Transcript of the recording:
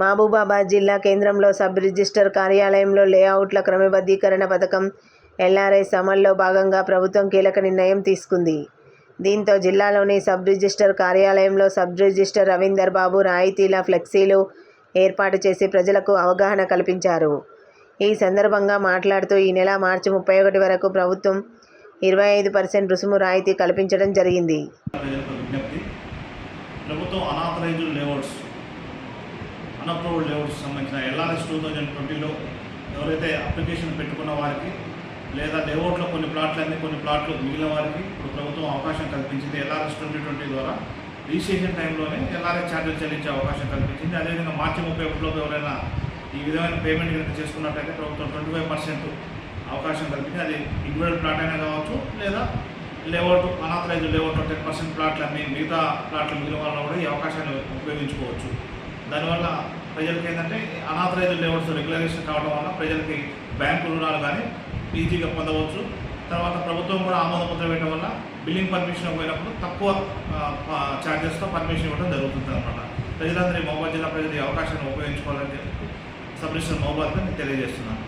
మహబూబాబాద్ జిల్లా కేంద్రంలో sub register కార్యాలయంలో లేఅవుట్ల క్రమబద్ధీకరణ పథకం ఎల్ఆర్ఎస్ అమల్లో భాగంగా ప్రభుత్వం కీలక నిర్ణయం తీసుకుంది. దీంతో జిల్లాలోని సబ్ రిజిస్టర్ కార్యాలయంలో సబ్ రిజిస్టర్ రవీందర్ బాబు రాయితీల ఫ్లెక్సీలు ఏర్పాటు చేసి ప్రజలకు అవగాహన కల్పించారు. ఈ సందర్భంగా మాట్లాడుతూ ఈ నెల మార్చి ముప్పై ఒకటి వరకు ప్రభుత్వం ఇరవై ఐదు పర్సెంట్ రుసుము రాయితీ కల్పించడం జరిగింది. ప్రభుత్వం అనాథరైజ్డ్ లేఅవుట్స్ అన్అప్రూవ్డ్ లెవెల్స్ సంబంధించిన ఎల్ఆర్ఎస్ టూ థౌజండ్ ట్వంటీలో ఎవరైతే అప్లికేషన్ పెట్టుకున్న వారికి లేదా లేఅవుట్లో కొన్ని ప్లాట్లన్నీ కొన్ని ప్లాట్లు మిగిలిన వారికి ఇప్పుడు ప్రభుత్వం అవకాశం కల్పించింది ఎల్ఆర్ఎస్ ట్వంటీ ట్వంటీ ద్వారా. రిజిస్ట్రేషన్ టైంలోనే ఎల్ఆర్ఎస్ ఛార్జీలు చెల్లించే అవకాశం కల్పించింది. అదేవిధంగా మార్చి ముప్పై ఒకటిలోపు ఎవరైనా ఈ విధమైన పేమెంట్ కనుక చేసుకున్నట్టయితే ప్రభుత్వం ట్వంటీ ఫైవ్ పర్సెంట్ అవకాశం కల్పించింది. అది ఇండివిజువల్ ప్లాట్ అయినా కావచ్చు లేదా layout unauthorised layout ten percent ప్లాట్లు అన్ని మిగతా ప్లాట్లు మిగిలిన వాళ్ళు కూడా ఈ అవకాశాన్ని ఉపయోగించుకోవచ్చు. దానివల్ల ప్రజలకి ఏంటంటే అనాథరైజ్ లేఅవుట్స్ రెగ్యులరేషన్ కావడం వల్ల ప్రజలకి బ్యాంకు రుణాలు కానీ ఈజీగా పొందవచ్చు. తర్వాత ప్రభుత్వం కూడా ఆమోద ముద్ర వేయడం వల్ల బిల్లింగ్ పర్మిషన్ పోయినప్పుడు తక్కువ ఛార్జెస్తో పర్మిషన్ ఇవ్వడం జరుగుతుంది అనమాట ప్రజలందరూ మహబాద్ జిల్లా ప్రజలు ఈ అవకాశాన్ని ఉపయోగించుకోవాలని చెప్పి సబ్మిషన్ మహబాద్గా నేను తెలియజేస్తున్నాను.